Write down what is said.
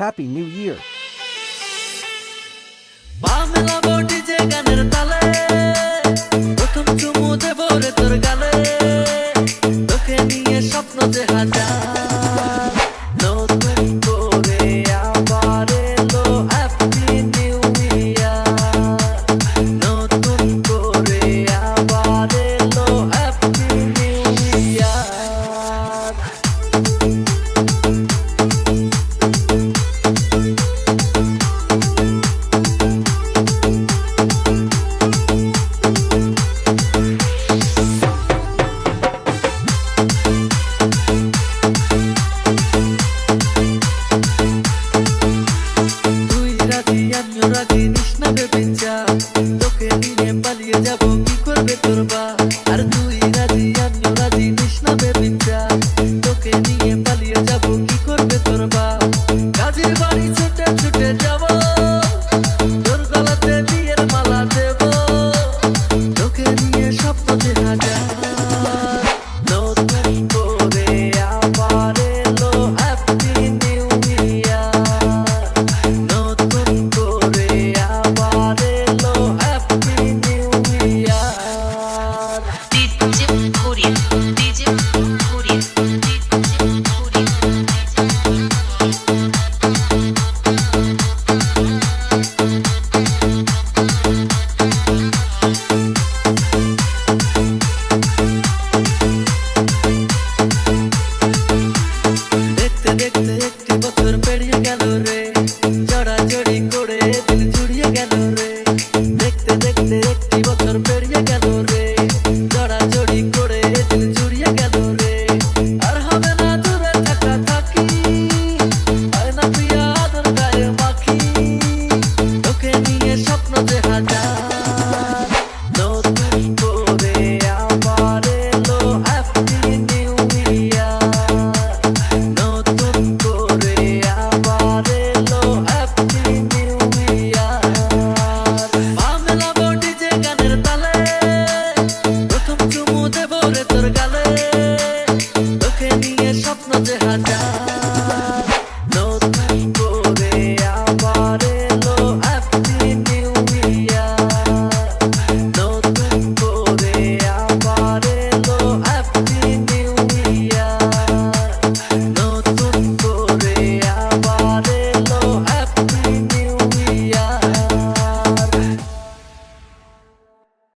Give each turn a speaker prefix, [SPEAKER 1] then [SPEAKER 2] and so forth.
[SPEAKER 1] Happy new year তোর গালে তোকে নিয়ে স্বপ্ন যে হাজার Кожне дитинця, доки вірі.